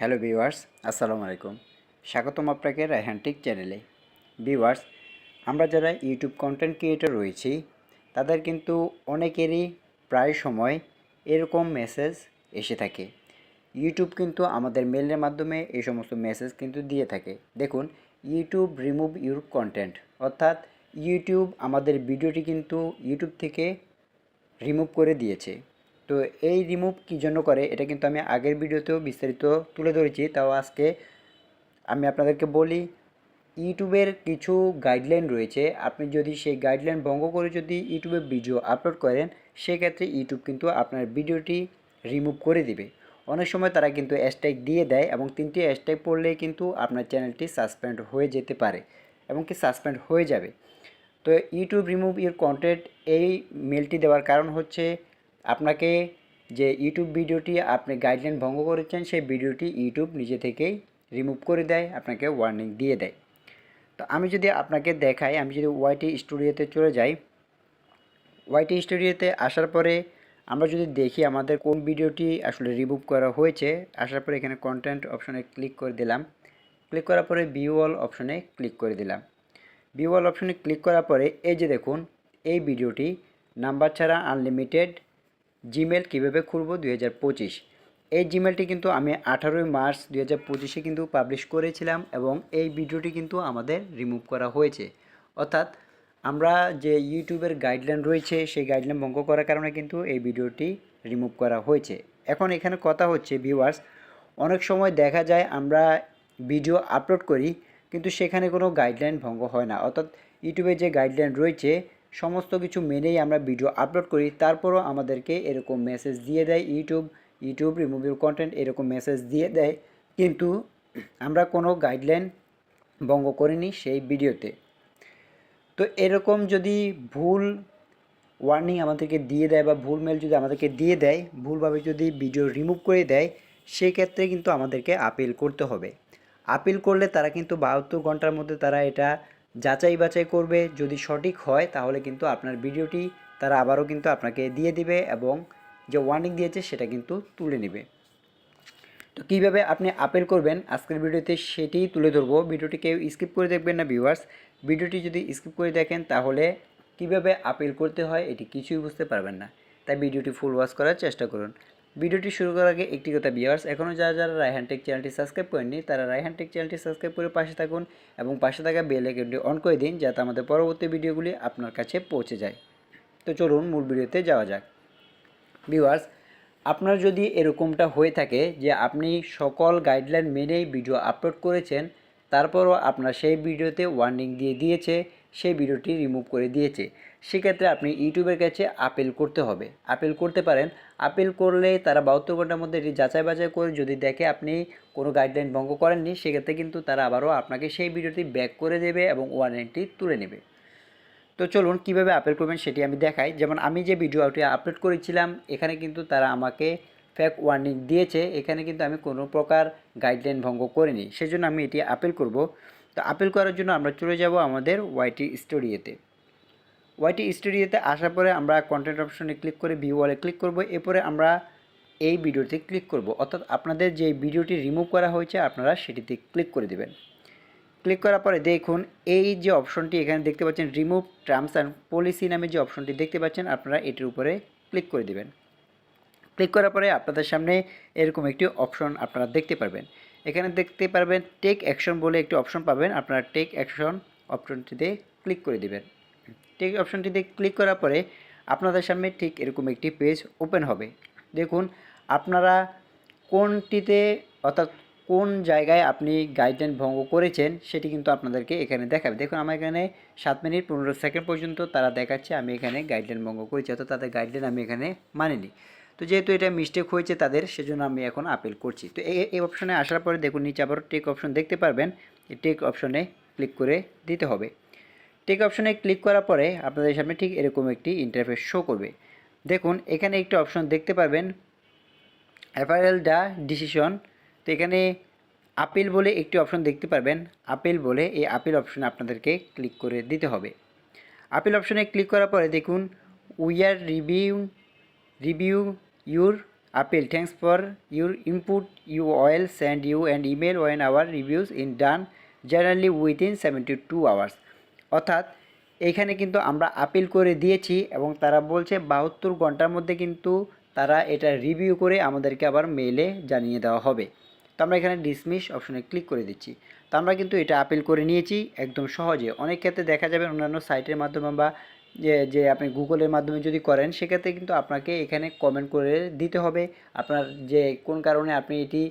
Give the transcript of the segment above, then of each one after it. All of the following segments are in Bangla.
হ্যালো ভিউয়ার্স, আসসালামু আলাইকুম। স্বাগতম আপনাকে রায়হান্টিক চ্যানেলে। ভিউয়ার্স, আমরা যারা ইউটিউব কন্টেন্ট ক্রিয়েটর রয়েছি, তাদের কিন্তু অনেকেরই প্রায় সময় এরকম মেসেজ এসে থাকে। ইউটিউব কিন্তু আমাদের মেলের মাধ্যমে এই সমস্ত মেসেজ কিন্তু দিয়ে থাকে। দেখুন, ইউটিউব রিমুভ ইউর কন্টেন্ট অর্থাৎ ইউটিউব আমাদের ভিডিওটি কিন্তু ইউটিউব থেকে রিমুভ করে দিয়েছে। তো এই রিমুভ কী জন্য করে, এটা কিন্তু আমি আগের ভিডিওতেও বিস্তারিত তুলে ধরেছি। তাও আজকে আমি আপনাদেরকে বলি, ইউটিউবের কিছু গাইডলাইন রয়েছে। আপনি যদি সেই গাইডলাইন ভঙ্গ করে যদি ইউটিউবে ভিডিও আপলোড করেন, সেক্ষেত্রে ইউটিউব কিন্তু আপনার ভিডিওটি রিমুভ করে দিবে। অনেক সময় তারা কিন্তু হ্যাশট্যাগ দিয়ে দেয় এবং তিনটি হ্যাশট্যাগ পড়লেই কিন্তু আপনার চ্যানেলটি সাসপেন্ড হয়ে যেতে পারে এবং কি সাসপেন্ড হয়ে যাবে। তো ইউটিউব রিমুভ ইউর কন্টেন্ট এই মেলটি দেওয়ার কারণ হচ্ছে আপনাকে যে ইউটিউব ভিডিওটি আপনি গাইডলাইন ভঙ্গ করেছেন, সেই ভিডিওটি ইউটিউব নিজে থেকেই রিমুভ করে দেয়, আপনাকে ওয়ার্নিং দিয়ে দেয়। তো আমি যদি আপনাকে দেখাই, আমি যদি ওয়াইটি স্টুডিওতে চলে যাই ওয়াইটি স্টুডিওতে আসার পরে আমরা যদি দেখি আমাদের কোন ভিডিওটি আসলে রিমুভ করা হয়েছে, আসার পরে এখানে কন্টেন্ট অপশনে ক্লিক করে দিলাম। ক্লিক করার পরে ভিউ অল অপশনে ক্লিক করে দিলাম। ভিউ অল অপশনে ক্লিক করার পরে, এই যে দেখুন, এই ভিডিওটি নাম্বার ছাড়া আনলিমিটেড জিমেল কীভাবে খুলবো দুই এই জিমেলটি কিন্তু আমি আঠারোই মার্চ দুই হাজার পঁচিশে কিন্তু পাবলিশ করেছিলাম এবং এই ভিডিওটি কিন্তু আমাদের রিমুভ করা হয়েছে। অর্থাৎ আমরা যে ইউটিউবের গাইডলাইন রয়েছে, সেই গাইডলাইন ভঙ্গ করার কারণে কিন্তু এই ভিডিওটি রিমুভ করা হয়েছে। এখন এখানে কথা হচ্ছে ভিউয়ার্স অনেক সময় দেখা যায় আমরা ভিডিও আপলোড করি, কিন্তু সেখানে কোনো গাইডলাইন ভঙ্গ হয় না। অর্থাৎ ইউটিউবে যে গাইডলাইন রয়েছে সমস্ত কিছু মেনেই আমরা ভিডিও আপলোড করি, তারপরও আমাদেরকে এরকম মেসেজ দিয়ে দেয় YouTube YouTube remove your content এরকম মেসেজ দিয়ে দেয়। কিন্তু আমরা কোনো গাইডলাইন ভঙ্গ করিনি সেই ভিডিওতে তো এরকম যদি ভুল ওয়ার্নিং আমাদেরকে দিয়ে দেয় বা ভুল মেল যদি আমাদেরকে দিয়ে দেয়, ভুলভাবে যদি ভিডিও রিমুভ করে দেয় সেই ক্ষেত্রে কিন্তু আমাদেরকে আপিল করতে হবে। আপিল করলে তারা কিন্তু বাহাত্তর ঘণ্টার মধ্যে তারা এটা যাচাই বাছাই করবে। যদি সঠিক হয়, তাহলে কিন্তু আপনার ভিডিওটি তারা আবারও কিন্তু আপনাকে দিয়ে দিবে এবং যে ওয়ার্নিং দিয়েছে, সেটা কিন্তু তুলে নেবে। তো কীভাবে আপনি আপেল করবেন আজকের ভিডিওতে সেটিই তুলে ধরবো। ভিডিওটি কেউ স্কিপ করে দেখবেন না ভিউয়ার্স ভিডিওটি যদি স্কিপ করে দেখেন, তাহলে কীভাবে আপেল করতে হয়, এটি কিছুই বুঝতে পারবেন না। তাই ভিডিওটি ফুল ওয়াশ করার চেষ্টা করুন। ভিডিওটি শুরু করার আগে একটি কথা ভিউয়ার্স এখনও যারা যারা রায়হান টেক চ্যানেলটি সাবস্ক্রাইব করেননি, তারা রায়হান টেক চ্যানেলটি সাবস্ক্রাইব করে পাশে থাকুন এবং পাশে থাকা বেল আইকনটি অন করে দিন, যাতে আমাদের পরবর্তী ভিডিওগুলি আপনার কাছে পৌঁছে যায়। তো চলুন মূল ভিডিওতে যাওয়া যাক। ভিউয়ার্স আপনার যদি এরকমটা হয়ে থাকে যে আপনি সকল গাইডলাইন মেনেই ভিডিও আপলোড করেছেন, তারপরও আপনার সেই ভিডিওতে ওয়ার্নিং দিয়ে দিয়েছে সেই ভিডিওটি রিমুভ করে দিয়েছে। সেক্ষেত্রে আপনি ইউটিউবের কাছে আপিল করতে হবে। আপিল করতে পারেন। আপিল করলে তারা বাহাত্তর ঘণ্টার মধ্যে এটি যাচাই বাছাই করে যদি দেখে আপনি কোনো গাইডলাইন ভঙ্গ করেননি, সেক্ষেত্রে কিন্তু তারা আবারও আপনাকে সেই ভিডিওটি ব্যাক করে দেবে এবং ওয়ার্নিংটি তুলে নেবে। তো চলুন কীভাবে আপলোড করবেন সেটি আমি দেখাই। যেমন আমি যে ভিডিওটি আপলোড করেছিলাম, এখানে কিন্তু তারা আমাকে ফ্যাক ওয়ার্নিং দিয়েছে। এখানে কিন্তু আমি কোনো প্রকার গাইডলাইন ভঙ্গ করিনি। সেজন্য আমি এটি আপিল করব। তো আপিল করার জন্য আমরা চলে যাব আমাদের ওয়াইটি স্টুডিওতে ওয়াইটি স্টুডিওতে আসার পরে আমরা কন্টেন্ট অপশনে ক্লিক করে ভিউ ওয়ালে ক্লিক করব। এরপরে আমরা এই ভিডিওতে ক্লিক করব। অর্থাৎ আপনাদের যে ভিডিওটি রিমুভ করা হয়েছে, আপনারা সেটিতে ক্লিক করে দেবেন। ক্লিক করার পরে দেখুন, এই যে অপশনটি এখানে দেখতে পাচ্ছেন রিমুভ টার্মস অ্যান্ড পলিসি নামে যে অপশনটি দেখতে পাচ্ছেন, আপনারা এটির উপরে ক্লিক করে দেবেন। ক্লিক করার পরে আপনাদের সামনে এরকম একটি অপশন আপনারা দেখতে পারবেন। এখানে দেখতে পারবেন টেক অ্যাকশন বলে একটি অপশন পাবেন। আপনারা টেক অ্যাকশন অপশনটিতে ক্লিক করে দিবেন। টেক অপশনটিতে ক্লিক করার পরে আপনাদের সামনে ঠিক এরকম একটি পেজ ওপেন হবে। দেখুন, আপনারা কোনটিতে অর্থাৎ কোন জায়গায় আপনি গাইডলাইন ভঙ্গ করেছেন সেটি কিন্তু আপনাদেরকে এখানে দেখাবে। দেখুন, আমার এখানে সাত মিনিট পনেরো সেকেন্ড পর্যন্ত তারা দেখাচ্ছে, আমি এখানে গাইডলাইন ভঙ্গ করেছি, অর্থাৎ তাদের গাইডলাইন আমি এখানে মানিনি। তো যেহেতু এটা মিস্টেক হয়েছে তাদের, সেজন্য আমি এখন আপিল করছি। তো এই অপশনে আসার পরে দেখুন, নিচে আবার টেক অপশন দেখতে পারবেন। টেক অপশনে ক্লিক করে দিতে হবে। টেক অপশনে ক্লিক করার পরে আপনাদের সামনে ঠিক এরকম একটি ইন্টারফেস শো করবে। দেখুন, এখানে একটি অপশন দেখতে পারবেন। অ্যাপারেল ডা ডিসিশন তো এখানে আপিল বলে একটি অপশন দেখতে পারবেন। আপিল বলে এই আপিল অপশনে আপনাদেরকে ক্লিক করে দিতে হবে। আপিল অপশনে ক্লিক করার পরে দেখুন we are review review your appeal. Thanks for your input. You will send you an email when our reviews in done, generally within 72 hours. অর্থাৎ, এখানে কিন্তু আমরা আপিল করে দিয়েছি এবং তারা বলছে বাহাত্তর ঘণ্টার মধ্যে কিন্তু তারা এটা রিভিউ করে আমাদেরকে আবার মেইলে জানিয়ে দেওয়া হবে। তো আমরা এখানে ডিসমিস অপশনে ক্লিক করে দিচ্ছি। তো আমরা কিন্তু এটা আপিল করে নিয়েছি একদম সহজে। অনেক ক্ষেত্রে দেখা যাবে অন্যান্য সাইটের মাধ্যমে বা যে যে আপনি গুগলের মাধ্যমে যদি করেন, সেক্ষেত্রে কিন্তু আপনাকে এখানে কমেন্ট করে দিতে হবে। আপনার যে, কোন কারণে আপনি এটি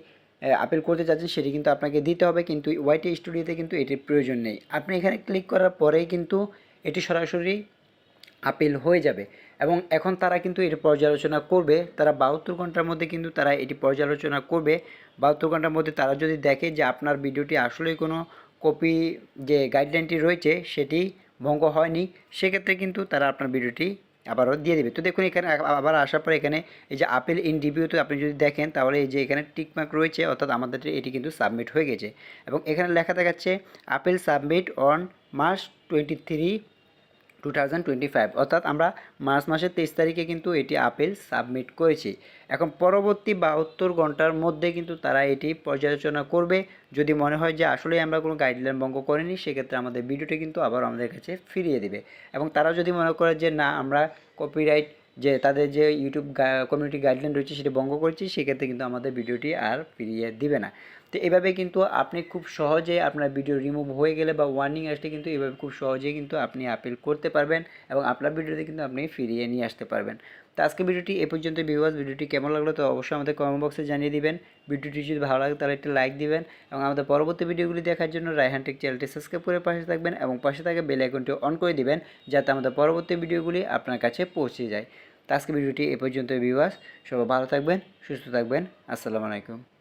আপিল করতে চাচ্ছেন, সেটি কিন্তু আপনাকে দিতে হবে। কিন্তু ওয়াইটি স্টুডিওতে কিন্তু এটির প্রয়োজন নেই। আপনি এখানে ক্লিক করার পরেই কিন্তু এটি সরাসরি আপিল হয়ে যাবে। এবং এখন তারা কিন্তু এটি পর্যালোচনা করবে। তারা বাহাত্তর ঘণ্টার মধ্যে কিন্তু তারা এটি পর্যালোচনা করবে। বাহাত্তর ঘণ্টার মধ্যে তারা যদি দেখে যে, আপনার ভিডিওটি আসলেই কোনো কপি যে গাইডলাইনটি রয়েছে, সেটি ভঙ্গ হয়নি, সেক্ষেত্রে কিন্তু তারা আপনার ভিডিওটি আবারও দিয়ে দেবে। তো দেখুন, এখানে আবার আসার পর এখানে এই যে আপেল ইন রিভিউতে আপনি যদি দেখেন, তাহলে এই যে এখানে টিকমার্ক রয়েছে, অর্থাৎ আমাদের এটি কিন্তু সাবমিট হয়ে গেছে। এবং এখানে লেখা দেখাচ্ছে, appeal submit on March twenty three two অর্থাৎ আমরা মার্চ মাসের তেইশ তারিখে কিন্তু এটি আপেল সাবমিট করেছি। এখন পরবর্তী বাহাত্তর ঘণ্টার মধ্যে কিন্তু তারা এটি পর্যালোচনা করবে। যদি মনে হয় যে আসলে আমরা কোনো গাইডলাইন ভঙ্গ করিনি, সেক্ষেত্রে আমাদের ভিডিওটি কিন্তু আবার আমাদের কাছে ফিরিয়ে দেবে। এবং তারা যদি মনে করে যে না, আমরা কপিরাইট যে তাদের যে ইউটিউব কমিউনিটি গাইডলাইন রয়েছে, সেটি ভঙ্গ করেছি, সেক্ষেত্রে কিন্তু আমাদের ভিডিওটি আর ফিরিয়ে দিবে না। তো এভাবে কিন্তু আপনি খুব সহজে আপনার ভিডিও রিমুভ হয়ে গেলে বা ওয়ার্নিং আসলে কিন্তু এভাবে খুব সহজেই কিন্তু আপনি আপিল করতে পারবেন এবং আপনার ভিডিওতে কিন্তু আপনি ফিরিয়ে নিয়ে আসতে পারবেন। তো আজকে ভিডিওটি এ পর্যন্ত ভিউয়ার্স ভিডিওটি কেমন লাগল তো অবশ্যই আমাদের কমেন্ট বক্সে জানিয়ে দিবেন। ভিডিওটি যদি ভালো লাগে তাহলে একটা লাইক দিবেন এবং আমাদের পরবর্তী ভিডিওগুলি দেখার জন্য রায়হান টেক চ্যানেলটি সাবস্ক্রাইব করে পাশে থাকবেন এবং পাশে থাকা বেল আইকনটি অন করে দিবেন যাতে আমাদের পরবর্তী ভিডিওগুলি আপনার কাছে পৌঁছে যায়। তো আজকে ভিডিওটি এ পর্যন্ত ভিউয়ার্স সবাই ভালো থাকবেন, সুস্থ থাকবেন। আসসালামু আলাইকুম।